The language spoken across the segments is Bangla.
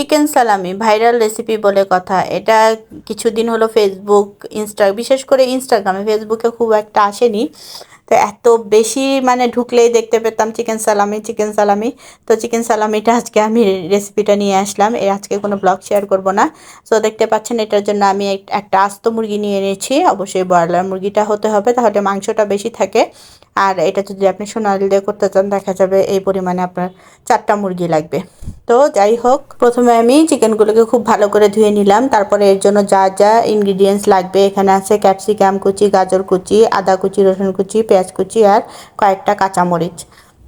চিকেন সালামি, ভাইরাল রেসিপি বলে কথা। এটা কিছুদিন হলো ফেসবুক ইনস্টা বিশেষ করে ইনস্টাগ্রামে ফেসবুকে খুব একটা আসেনি। তো এত বেশি মানে ঢুকলেই দেখতে পেতাম চিকেন সালামি চিকেন সালামি। তো চিকেন সালামিটা আজকে আমি রেসিপিটা নিয়ে আসলাম। এর আজকে কোনো ব্লগ শেয়ার করব না। সো দেখতে পাচ্ছেন, এটার জন্য আমি এক- একটা আস্ত মুরগি নিয়ে নিয়েছি অবশ্যই ব্রয়লার মুরগিটা হতে হবে, তাহলে মাংসটা বেশি থাকে। আর এটা যদি আপনি সোনালি দিয়ে করতে চান, দেখা যাবে এই পরিমাণে আপনার চারটা মুরগি লাগবে। তো যাই হোক, প্রথমে আমি চিকেনগুলোকে খুব ভালো করে ধুয়ে নিলাম। তারপরে এর জন্য যা যা ইনগ্রিডিয়েন্টস লাগবে, এখানে আছে ক্যাপসিকাম কুচি, গাজর কুচি, আদা কুচি, রসুন কুচি, পেঁয়াজ কুচি আর কয়েকটা কাঁচামরিচ।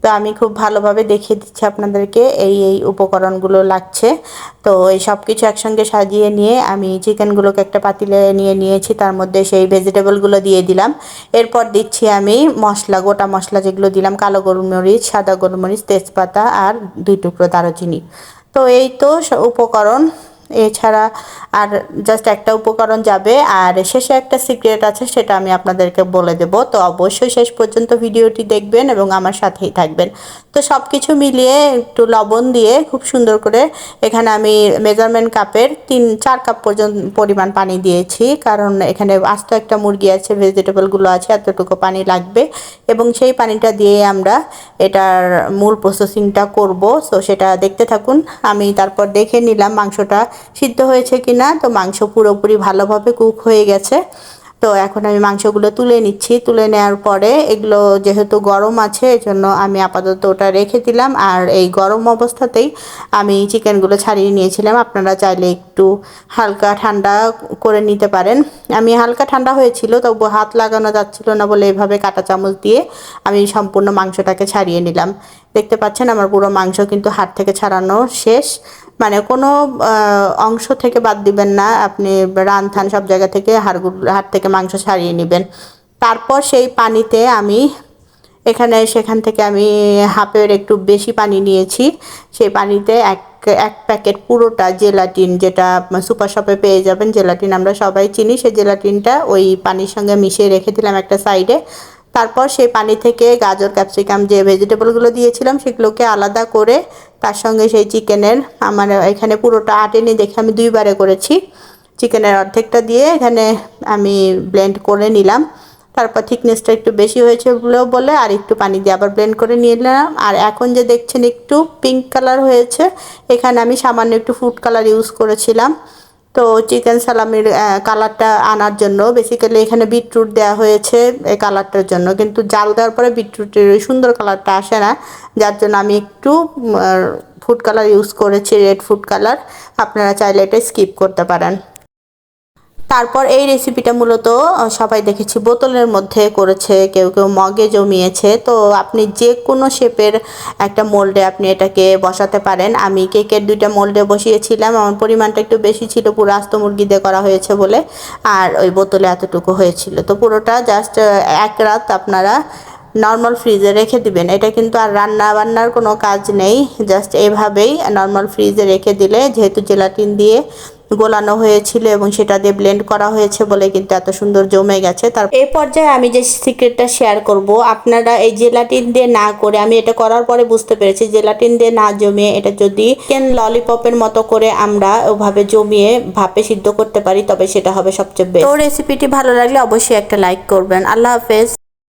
তো আমি খুব ভালোভাবে দেখিয়ে দিচ্ছি আপনাদেরকে এই এই উপকরণগুলো লাগছে। তো এই সব কিছু একসঙ্গে সাজিয়ে নিয়ে আমি চিকেনগুলোকে একটা পাতিলে নিয়ে নিয়েছি, তার মধ্যে সেই ভেজিটেবলগুলো দিয়ে দিলাম। এরপর দিচ্ছি আমি মশলা, গোটা মশলা যেগুলো দিলাম, কালো গোলমরিচ, সাদা গোলমরিচ, তেজপাতা আর দুই টুকরো দারুচিনি। তো এই তো উপকরণ। এছাড়া আর জাস্ট একটা উপকরণ যাবে, আর শেষে একটা সিক্রেট আছে, সেটা আমি আপনাদেরকে বলে দেব। তো অবশ্যই শেষ পর্যন্ত ভিডিওটি দেখবেন এবং আমার সাথেই থাকবেন। তো সব কিছু মিলিয়ে একটু লবণ দিয়ে খুব সুন্দর করে এখানে আমি মেজারমেন্ট কাপের তিন, চার কাপ পর্যন্ত পরিমাণ পানি দিয়েছি। কারণ এখানে আস্ত একটা মুরগি আছে ভেজিটেবলগুলো আছে, এতটুকু পানি লাগবে। এবং সেই পানিটা দিয়ে আমরা এটার মূল প্রসেসিংটা করব। সো সেটা দেখতে থাকুন, আমি তারপর দেখে নিলাম মাংসটা সিদ্ধ হয়েছে কিনা, তো মাংস পুরোপুরি ভালোভাবে কুক হয়ে গেছে। তো এখন আমি মাংসগুলো তুলে নিচ্ছি। তুলে নেওয়ার পরে এগুলো যেহেতু গরম আছে, এজন্য আমি আপাতত ওটা রেখে দিলাম। আর এই গরম অবস্থাতেই আমি চিকেনগুলো ছাড়িয়ে নিয়েছিলাম। আপনারা চাইলে একটু হালকা ঠান্ডা করে নিতে পারেন। আমি হালকা ঠান্ডা হয়েছিল তবু হাত লাগানো যাচ্ছিল না বলে এভাবে কাঁটা চামচ দিয়ে আমি সম্পূর্ণ মাংসটাকে ছাড়িয়ে নিলাম। দেখতে পাচ্ছেন, আমার পুরো মাংস কিন্তু হাত থেকে ছাড়ানো শেষ। মানে কোনো অংশ থেকে বাদ দিবেন না। আপনি রান, থান সব জায়গা থেকে হাড়গুলো হাড় থেকে মাংস ছাড়িয়ে নেবেন। তারপর সেই পানিতে আমি এখানে, সেখান থেকে আমি হাফের একটু বেশি পানি নিয়েছি। সেই পানিতে এক এক প্যাকেট পুরোটা জেলাটিন, যেটা সুপার শপে পেয়ে যাবেন। জেলাটিন আমরা সবাই চিনি। সেই জেলাটিনটা ওই পানির সঙ্গে মিশিয়ে রেখে দিলাম একটা সাইডে। তারপর সেই পানি থেকে গাজর, ক্যাপসিকাম যে ভেজিটেবলগুলো দিয়েছিলাম সেগুলোকে আলাদা করে তার সঙ্গে সেই চিকেনের আমার এখানে পুরোটা আটেনি দেখে আমি দুইবারে করেছি। চিকেনের অর্ধেকটা দিয়ে এখানে আমি ব্লেন্ড করে নিলাম। তারপর থিকনেসটা একটু বেশি হয়েছে বলেও বলে আর একটু পানি দিয়ে আবার ব্লেন্ড করে নিয়ে নিলাম। আর এখন যে দেখছেন একটু পিঙ্ক কালার হয়েছে, এখানে আমি সামান্য একটু ফুড কালার ইউজ করেছিলাম। তো চিকেন সালামির কালারটা আনার জন্য বেসিক্যালি এখানে বিটরুট দেওয়া হয়েছে এই কালারটার জন্য। কিন্তু জাল দেওয়ার পরে বিটরুটের সুন্দর কালারটা আসে না, যার জন্য আমি একটু ফুড কালার ইউজ করেছি রেড ফুড কালার আপনারা চাইলে এটা স্কিপ করতে পারেন। তারপর এই রেসিপিটা মূলত সবাই দেখেছি, বোতলের মধ্যে করেছে, কেউ কেউ মগে জমিয়েছে। তো আপনি যে কোনো শেপের একটা মোল্ডে আপনি এটাকে বসাতে পারেন। আমি কেকের দুইটা মোল্ডে বসিয়েছিলাম। আমার পরিমাণটা একটু বেশি ছিল, পুরো আস্ত মুরগি দিয়ে করা হয়েছে বলে। আর ওই বোতলে এতটুকু হয়েছিল। তো পুরোটা জাস্ট এক রাত আপনারা নর্মাল ফ্রিজে রেখে দিবেন। এটা কিন্তু আর রান্না বান্নার কোনো কাজ নেই। জাস্ট এভাবেই নর্মাল ফ্রিজে রেখে দিলে, যেহেতু জেলাটিন দিয়ে গোলানো হয়েছিল এবং সেটা দিয়ে ব্লেন্ড করা হয়েছে বলে কিন্তু এত সুন্দর জমে গেছে। তার এই পর্যায়ে আমি যে সিক্রেটটা শেয়ার করব, আপনারা এই জেলাটিন দিয়ে না করে, আমি এটা করার পরে বুঝতে পেরেছি জেলাটিন দিয়ে না জমিয়ে এটা যদি চিকেন ললিপপের মতো করে আমরা ওভাবে জমিয়ে ভাপে সিদ্ধ করতে পারি, তবে সেটা হবে সবচেয়ে বেস্ট তো রেসিপিটি ভালো লাগলে অবশ্যই একটা লাইক করবেন। আল্লাহ হাফেজ।